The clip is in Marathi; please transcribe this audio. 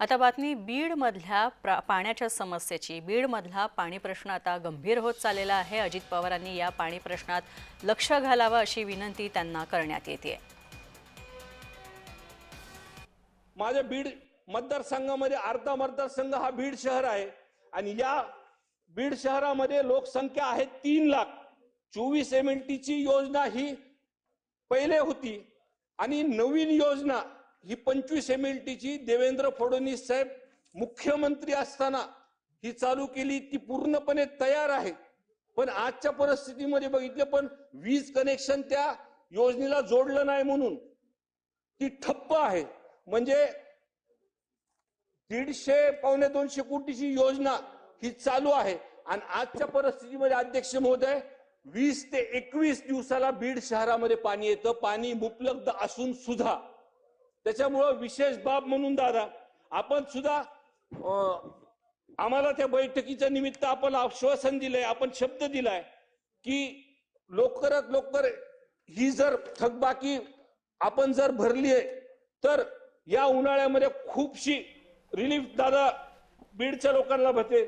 आता बातमी बीडमधल्या प्रा पाण्याच्या समस्येची. बीडमधला पाणी प्रश्न आता गंभीर होत चाललेला आहे. अजित पवारांनी या पाणी प्रश्नात लक्ष घालावं अशी विनंती त्यांना करण्यात येते माझ्या बीड मतदारसंघामध्ये अर्धा मतदारसंघ हा बीड शहर आहे. आणि या बीड शहरामध्ये लोकसंख्या आहे तीन लाख. चोवीस एम एल टीची योजना ही पहिले होती. आणि नवीन योजना ही पंचवीस एम एल ची देवेंद्र फडणवीस साहेब मुख्यमंत्री असताना ही चालू केली ती पूर्णपणे तयार आहे. पण आजच्या परिस्थितीमध्ये बघितलं पण वीज कनेक्शन त्या योजनेला जोडलं नाही म्हणून ती ठप्प आहे. म्हणजे दीडशे पावणे दोनशे कोटीची योजना ही चालू आहे. आणि आजच्या परिस्थितीमध्ये अध्यक्ष महोदय वीस ते एकवीस दिवसाला बीड शहरामध्ये पाणी येतं. पाणी उपलब्ध असून सुद्धा त्याच्यामुळं विशेष बाब म्हणून दादा आपण सुद्धा आम्हाला त्या बैठकीच्या निमित्त आपण आश्वासन दिलंय आपण शब्द दिलाय की लवकरात लवकर ही जर थकबाकी आपण जर भरली आहे तर या उन्हाळ्यामध्ये खूपशी रिलीफ दादा बीडच्या लोकांना भेटेल.